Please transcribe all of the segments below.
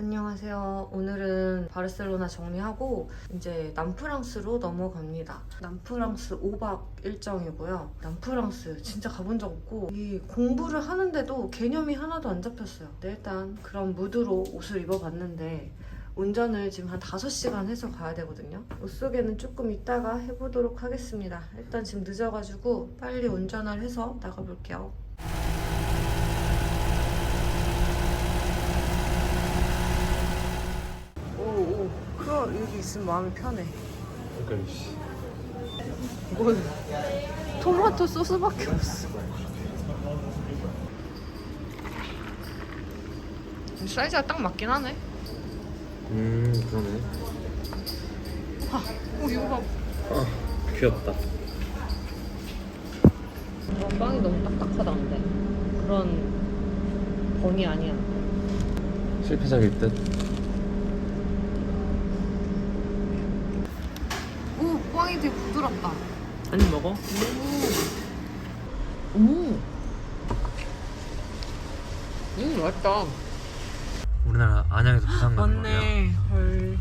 안녕하세요. 오늘은 바르셀로나 정리하고 이제 남프랑스로 넘어갑니다. 남프랑스 5박 일정이고요. 남프랑스 진짜 가본 적 없고 이 공부를 하는데도 개념이 하나도 안 잡혔어요. 네, 일단 그런 무드로 옷을 입어봤는데 운전을 지금 한 5시간 해서 가야 되거든요. 옷 속에는 조금 이따가 해보도록 하겠습니다. 일단 지금 늦어가지고 빨리 운전을 해서 나가볼게요. 오, 오. 그거 여기 있으면 마음이 편해. 그러니까 씨. 뭘. 토마토 소스밖에 없어. 사이즈가 딱 맞긴 하네. 음 그러네. 오, 이거 봐. 아 귀엽다. 빵이 너무 딱딱하다, 근데. 그런 번이 아니야. 실패작일 듯. 오, 빵이 되게 부드럽다. 아니 먹어. 음. 음, 맛있다. 우리나라 안양에서 부산 가는 거야. 헐.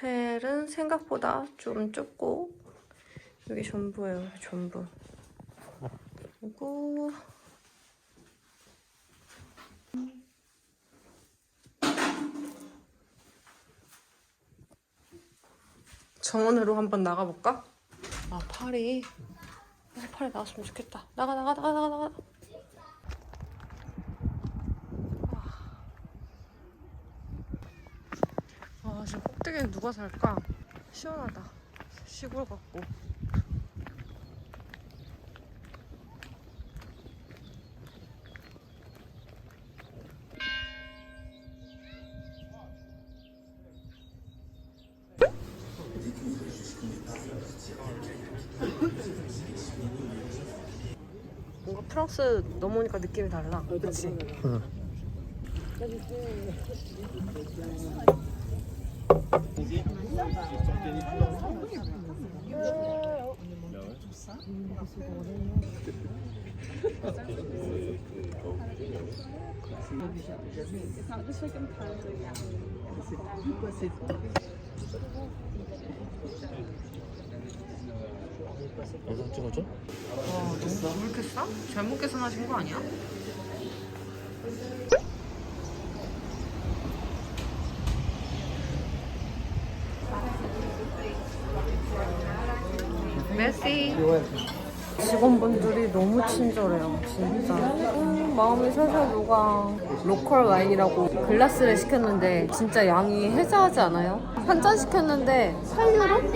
호텔은 생각보다 좀 좁고 여기 전부예요, 전부. 그리고 정원으로 한번 나가볼까? 아 팔이 아, 팔이 나왔으면 좋겠다. 나가 나가 나가 나가 나가. 아 지금 꼭대기에 누가 살까? 시원하다. 시골 같고. 뭔가 프랑스 넘어오니까 느낌이 달라. 그렇지? 찍어줘? 와, 너무 왜 이렇게 싸? 잘못 계산하신 거 아니야? 메시 직원분들이 너무 친절해요 진짜. 음, 마음이 살살 녹아. 로컬 와인이라고 글라스를 시켰는데 진짜 양이 해자하지 않아요? 한 잔 시켰는데 8유로?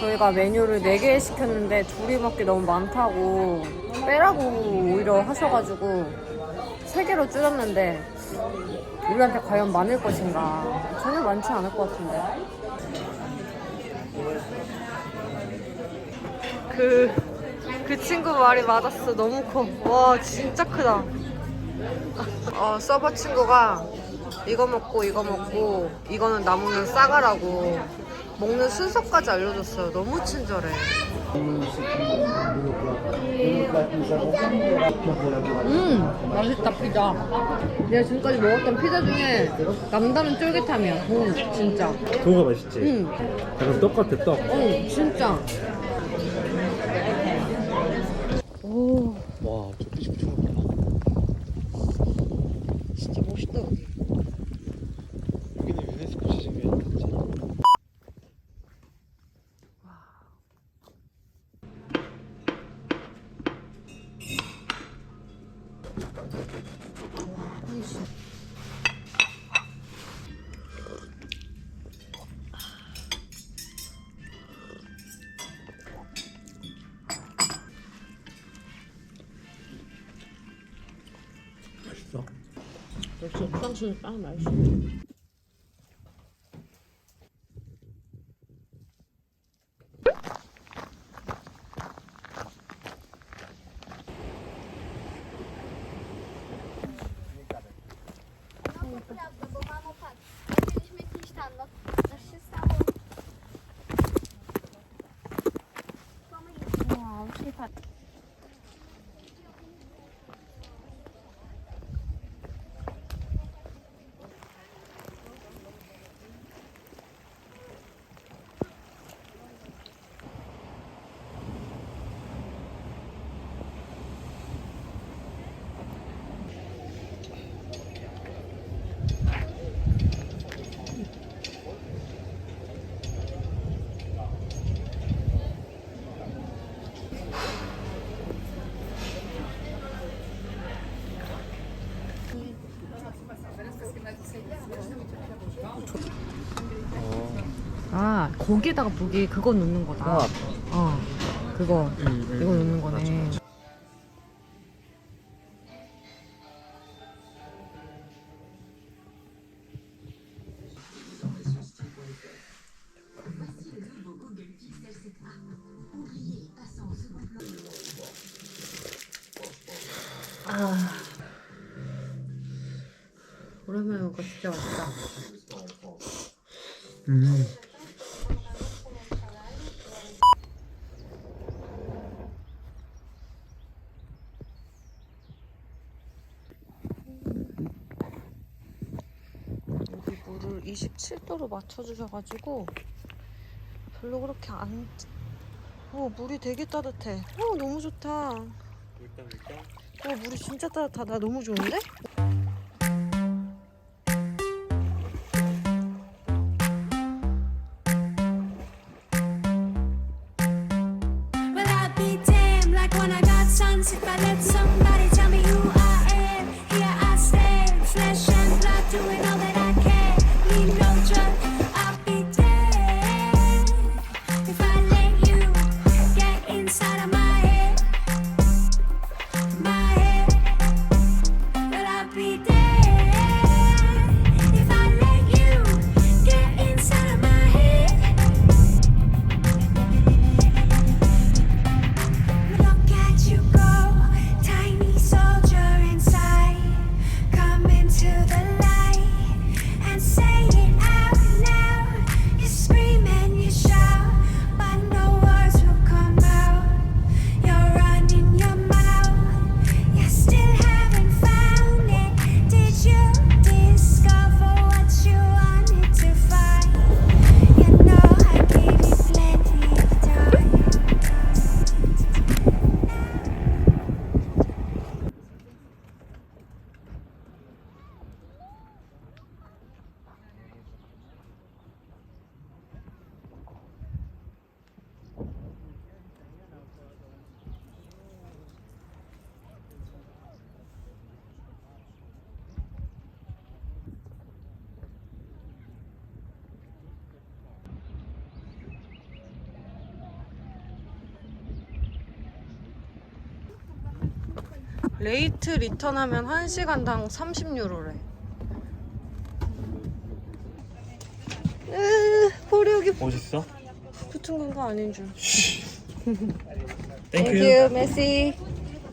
저희가 메뉴를 4개 시켰는데 둘이 먹기 너무 많다고 빼라고 오히려 하셔가지고 3개로 줄였는데 우리한테 과연 많을 것인가? 전혀 많지 않을 것 같은데 그, 그 친구 말이 맞았어 너무 커 와 진짜 크다 어, 서버 친구가 이거 먹고 이거 먹고 이거는 남으면 싸가라고 먹는 순서까지 알려줬어요. 너무 친절해. 음 맛있다 피자. 내가 지금까지 먹었던 피자 중에 남다른 쫄깃함이야. 음 진짜. 그거가 맛있지? 음, 약간 떡 같아 떡. 음 진짜. 와, 저 빛이 엄청 높다. 진짜 멋있다 여기. 역시 프랑스는 빵 맛있어. 거기에다가 무기 그거 넣는 거다. 아. 어, 그거 음, 이거 넣는 거네. 물을 27도로 맞춰주셔가지고 별로 그렇게 안. 어 물이 되게 따뜻해. 어 너무 좋다. 어 일단 일단 물이 진짜 따뜻하다. 나 너무 좋은데? 레이트 리턴하면 1시간당 30유로래. 으, 여기 멋있어? 붙은 건가 아닌 줄. 땡큐. 메시.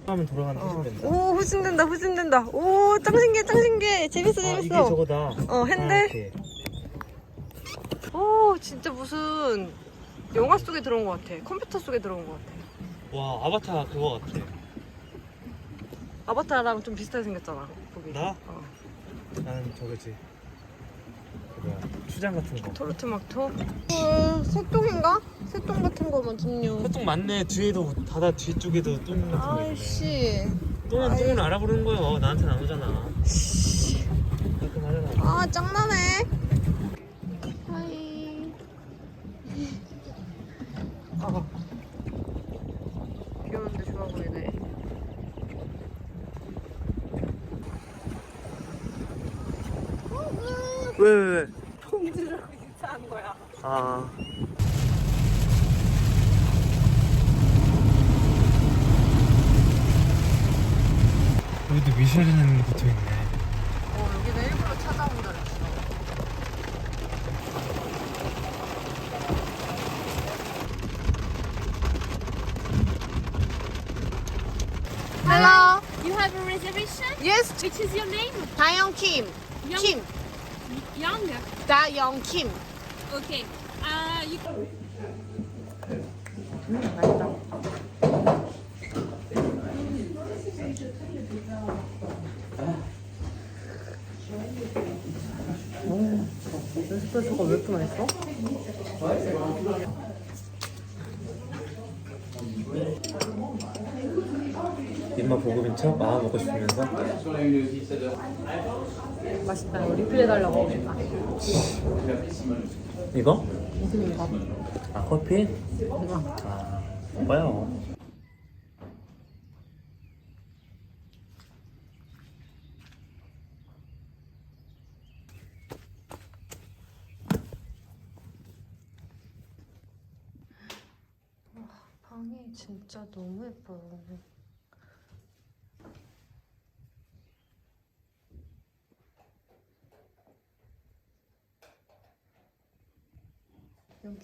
하면 돌아가는 어. 해주면 된다. 오, 후진된다, 후진된다. 오, 짱 신기해, 짱 신기해. 재밌어, 아 이게 재밌어. 저거다. 어, 핸들. 아. 오, 진짜 무슨 영화 속에 들어온 것 같아. 컴퓨터 속에 들어온 것 같아. 와 아바타 그거 같아. 아바타랑 좀 비슷하게 생겼잖아. 거기. 나? 어. 나는 저거지. 그 뭐야 추장 같은 거. 토르트마토. 어, 새똥인가? 새똥 같은 거만 증류. 똥 맞네. 뒤에도 바다 뒤쪽에도 똥 같은 거 있네. 아이씨. 똥은. 똥은 알아보는 거요. 나한테는 안 오잖아. 깔끔하잖아. 아 짱나네 하이 봐봐 비 오는데 좋아 보이네 왜 왜 왜? 봉지라고 인사한 거야 아. 여기도 미쉐린 붙어 있네. 어 여기는 일부러 찾아온다 그랬어 Hello You have a reservation? Yes Which is your name? 다영 킴 Young- 킴 Young. 다영 킴 Okay. Uh, you 맛있다 에스프레소가 왜 이렇게 맛있어? 척 마음 먹고 싶으면서 맛있다 이거 리필해달라고 하겠다 이거? 무슨 이거? 아 커피? 이거 아 뭐요? 방이 진짜 너무 예뻐요.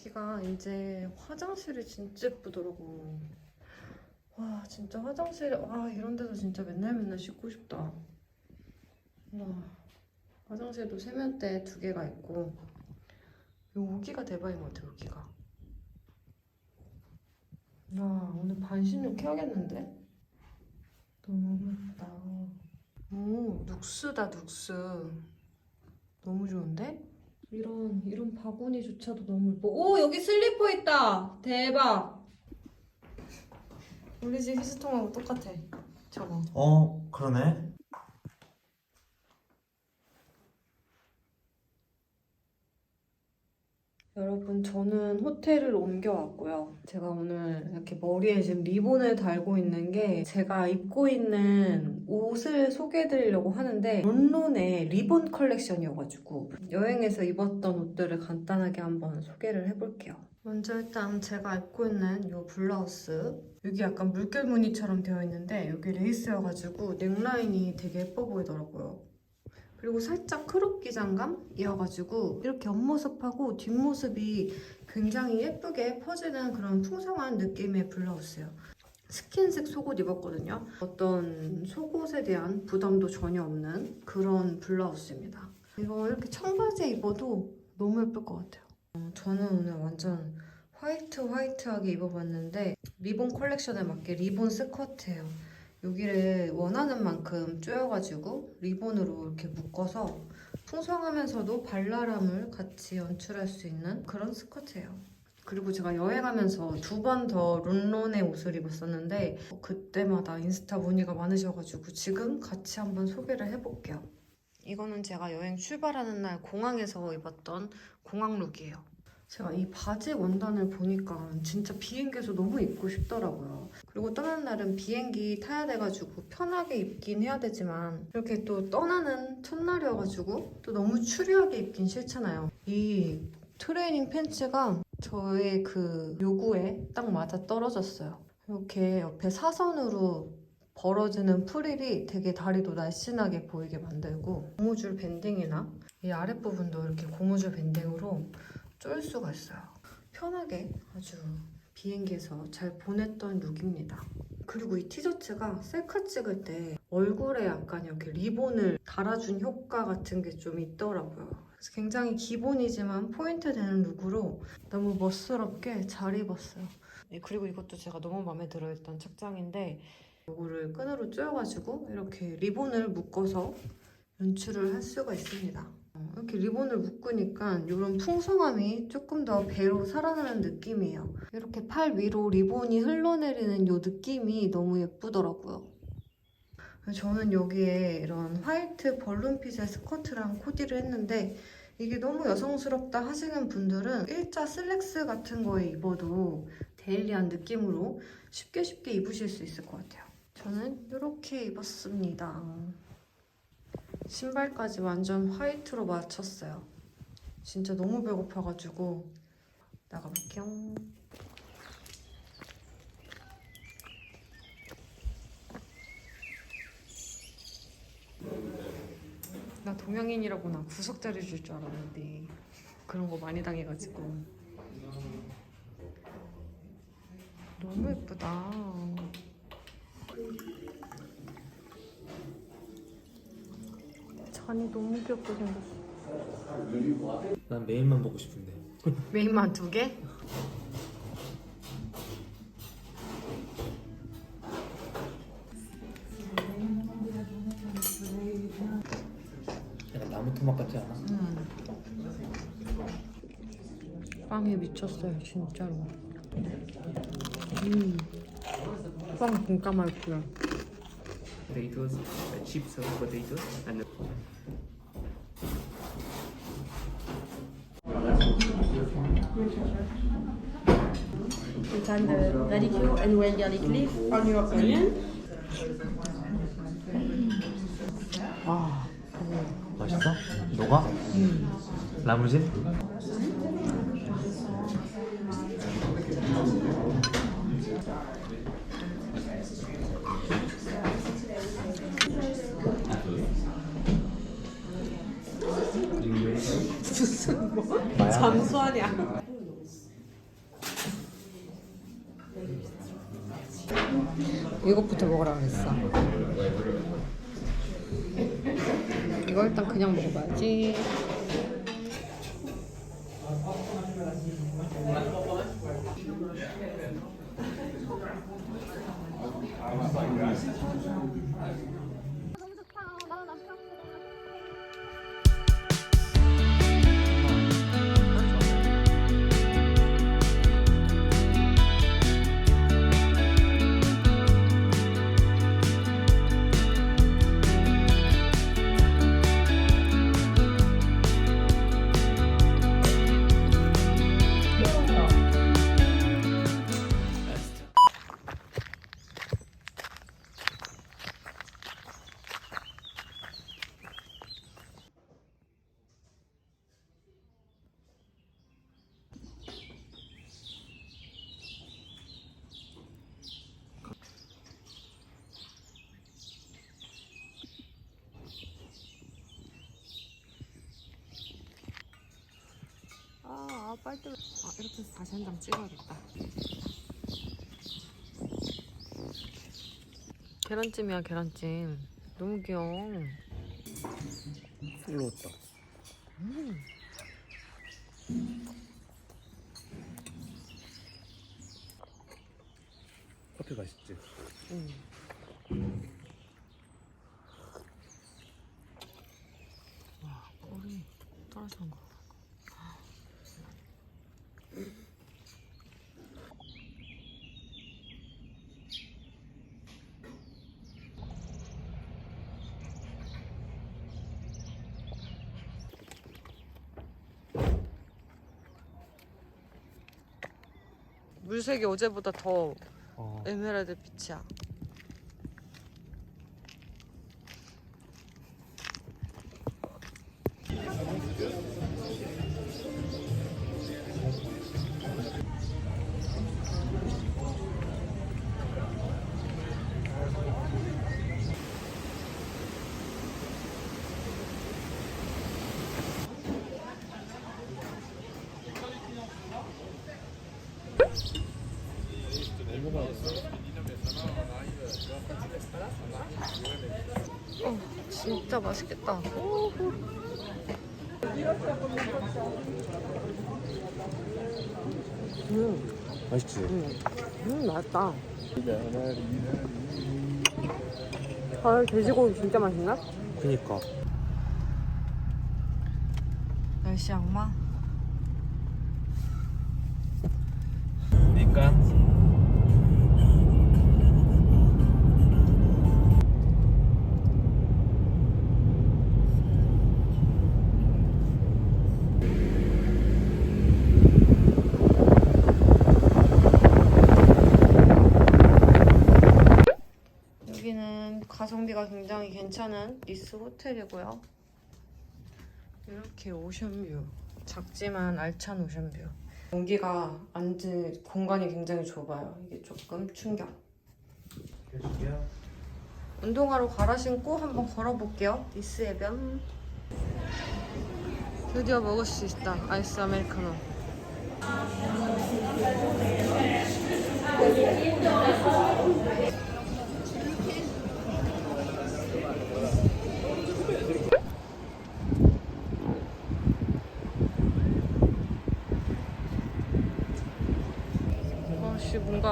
여기가 이제 화장실이 진짜 예쁘더라고. 와 진짜 화장실 와 이런 데서 진짜 맨날 맨날 씻고 싶다. 와 화장실도 세면대 두 개가 있고 여기가 대박인 것 같아 여기가. 와 오늘 반신욕 해야겠는데? 너무 예쁘다. 오 눅스다 눅스. 너무 좋은데? 이런 이런 바구니조차도 너무 예뻐. 오 여기 슬리퍼 있다. 대박. 우리 집 휴지통하고 똑같아. 저거. 어 그러네. 여러분 저는 호텔을 옮겨왔고요. 제가 오늘 이렇게 머리에 지금 리본을 달고 있는 게 제가 입고 있는 옷을 소개해드리려고 하는데 론론의 리본 컬렉션이어가지고 여행에서 입었던 옷들을 간단하게 한번 소개를 해볼게요. 먼저 일단 제가 입고 있는 이 블라우스 여기 약간 물결 무늬처럼 되어 있는데 여기 레이스여가지고 넥라인이 되게 예뻐 보이더라고요. 그리고 살짝 크롭 기장감이어가지고 이렇게 옆모습하고 뒷모습이 굉장히 예쁘게 퍼지는 그런 풍성한 느낌의 블라우스예요. 스킨색 속옷 입었거든요. 어떤 속옷에 대한 부담도 전혀 없는 그런 블라우스입니다. 이거 이렇게 청바지에 입어도 너무 예쁠 것 같아요. 어, 저는 오늘 완전 화이트 화이트하게 입어봤는데 리본 컬렉션에 맞게 리본 스커트예요. 여기를 원하는 만큼 조여가지고 리본으로 이렇게 묶어서 풍성하면서도 발랄함을 같이 연출할 수 있는 그런 스커트예요. 그리고 제가 여행하면서 두 번더 론론의 옷을 입었었는데 그때마다 인스타 문의가 많으셔가지고 지금 같이 한번 소개를 해볼게요. 이거는 제가 여행 출발하는 날 공항에서 입었던 공항 룩이에요. 제가 이 바지 원단을 보니까 진짜 비행기에서 너무 입고 싶더라고요. 그리고 떠나는 날은 비행기 타야 돼가지고 편하게 입긴 해야 되지만 이렇게 또 떠나는 첫날이어가지고 또 너무 추리하게 입긴 싫잖아요. 이 트레이닝 팬츠가 저의 그 요구에 딱 맞아 떨어졌어요. 이렇게 옆에 사선으로 벌어지는 프릴이 되게 다리도 날씬하게 보이게 만들고 고무줄 밴딩이나 이 아랫부분도 이렇게 고무줄 밴딩으로 쫄 수가 있어요. 편하게 아주 비행기에서 잘 보냈던 룩입니다. 그리고 이 티셔츠가 셀카 찍을 때 얼굴에 약간 이렇게 리본을 달아준 효과 같은 게 좀 있더라고요. 그래서 굉장히 기본이지만 포인트 되는 룩으로 너무 멋스럽게 잘 입었어요. 네, 그리고 이것도 제가 너무 마음에 들어했던 착장인데 이거를 끈으로 조여가지고 이렇게 리본을 묶어서 연출을 할 수가 있습니다. 어, 이렇게 리본을 묶으니까 이런 풍성함이 조금 더 배로 살아나는 느낌이에요. 이렇게 팔 위로 리본이 흘러내리는 이 느낌이 너무 예쁘더라고요. 저는 여기에 이런 화이트 벌룬핏의 스커트랑 코디를 했는데 이게 너무 여성스럽다 하시는 분들은 일자 슬랙스 같은 거에 입어도 데일리한 느낌으로 쉽게 쉽게 입으실 수 있을 것 같아요. 저는 이렇게 입었습니다. 신발까지 완전 화이트로 맞췄어요. 진짜 너무 배고파가지고 나가볼게요. 나 동양인이라고 나 구석 자리 줄 줄 알았는데 그런 거 많이 당해가지고 너무 예쁘다. 잔이 너무 귀엽게 생겼어. 난 메인만 보고 싶은데. 메인만 두 개? 약간 나무 토막 같지 않아? 음. 빵에 미쳤어요, 진짜로. 음. 빵 진짜 맛있어요. potatoes, uh, chips of potatoes, and Turn the radicchio and well garlic leaf on your onion. 맛있어? 녹아? 라무진? 아, 아 빨대. 아 이렇게 해서 다시 한 장 찍어야겠다. 계란찜이야 계란찜. 너무 귀여워. 올라왔다. 커피 맛있지? 응. 와 꿀이 떨어지는 거. 물색이 어제보다 더 어. 에메랄드 빛이야. 어, 진짜 맛있겠다. 음, 맛있지? 음, 음, 맛있다. 헐, 돼지고기 진짜 맛있나? 그니까. 날씨 악마? 그니까. 여기는 가성비가 굉장히 괜찮은 리스 호텔이고요. 이렇게 오션뷰. 작지만 알찬 오션뷰. 여기가 앉은 공간이 굉장히 좁아요. 이게 조금 충격. 운동화로 갈아 신고 한번 걸어볼게요. 리스 해변. 드디어 먹을 수 있다. 아이스 아메리카노.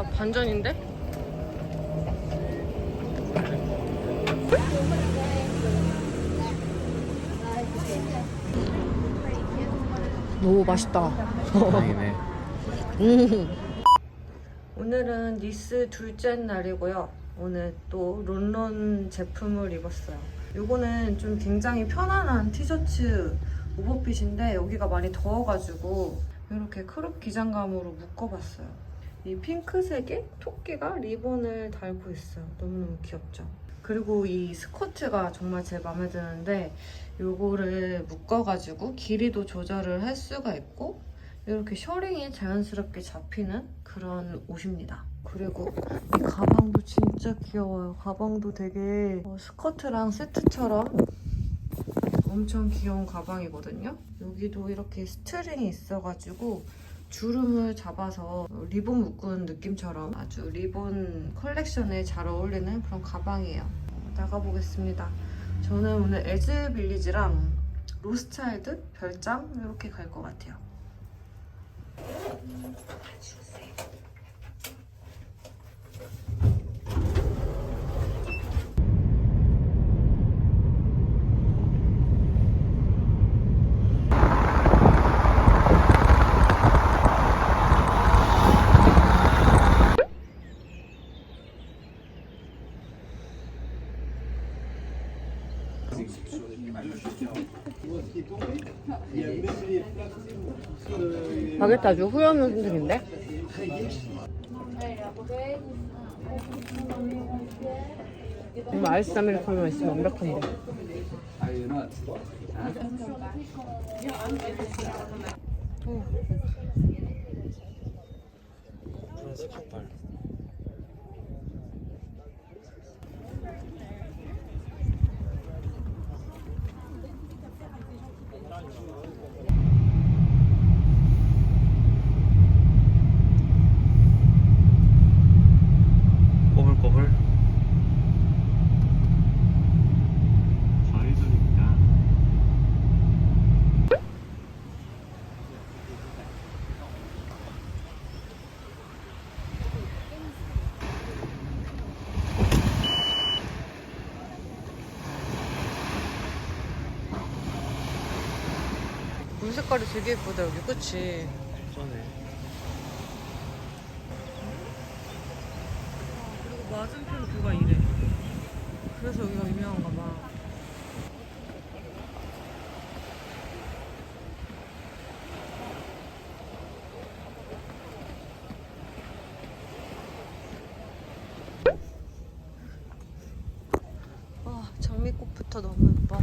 반전인데? 오 맛있다. 다행이네. 오늘은 니스 둘째 날이고요. 오늘 또 론론 제품을 입었어요. 요거는 좀 굉장히 편안한 티셔츠 오버핏인데 여기가 많이 더워가지고 이렇게 크롭 기장감으로 묶어봤어요. 이 핑크색에 토끼가 리본을 달고 있어요. 너무너무 귀엽죠? 그리고 이 스커트가 정말 제 마음에 드는데 요거를 묶어가지고 길이도 조절을 할 수가 있고 이렇게 셔링이 자연스럽게 잡히는 그런 옷입니다. 그리고 이 가방도 진짜 귀여워요. 가방도 되게 어, 스커트랑 세트처럼 엄청 귀여운 가방이거든요. 여기도 이렇게 스트링이 있어가지고 주름을 잡아서 리본 묶은 느낌처럼 아주 리본 컬렉션에 잘 어울리는 그런 가방이에요. 어, 나가보겠습니다. 저는 오늘 에즈 빌리지랑 로스차일드 별장 이렇게 갈 것 같아요. 바게트 아주 후회 없는 선택인데? 정말 아이스 아메리카노 있으면 완벽한데 프랑스 닭발. 꼬불꼬불. 좌회전입니다. 물 색깔이 되게 예쁘다 여기 그치? 전에. 그리고 맞은편 뷰가 이래 그래서 여기가 유명한가 봐 아, 장미꽃부터 너무 예뻐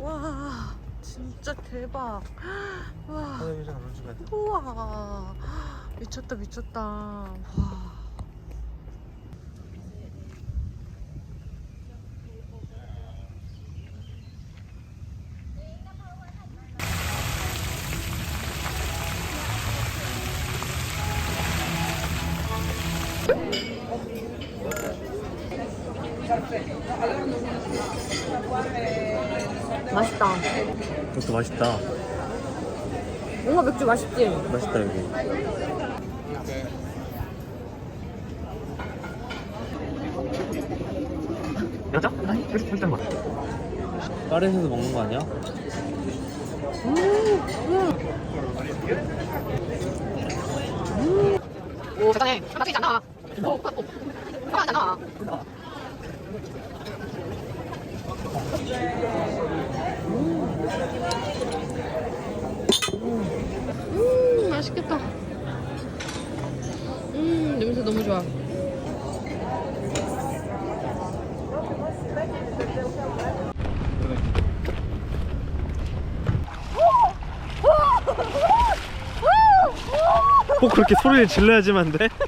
와 진짜 대박 와 알았다. 우와. 미쳤다 미쳤다. 와 이것도 맛있다. 뭔가 맥주 맛있지? 맛있다 여기. 여자? 일단 맛. 파리에서도 먹는 거 아니야? 오 세상에 나중에 안 나와 가만 안 나와 음 맛있겠다 음 냄새 너무 좋아 꼭 그렇게 소리를 질러야지만 돼?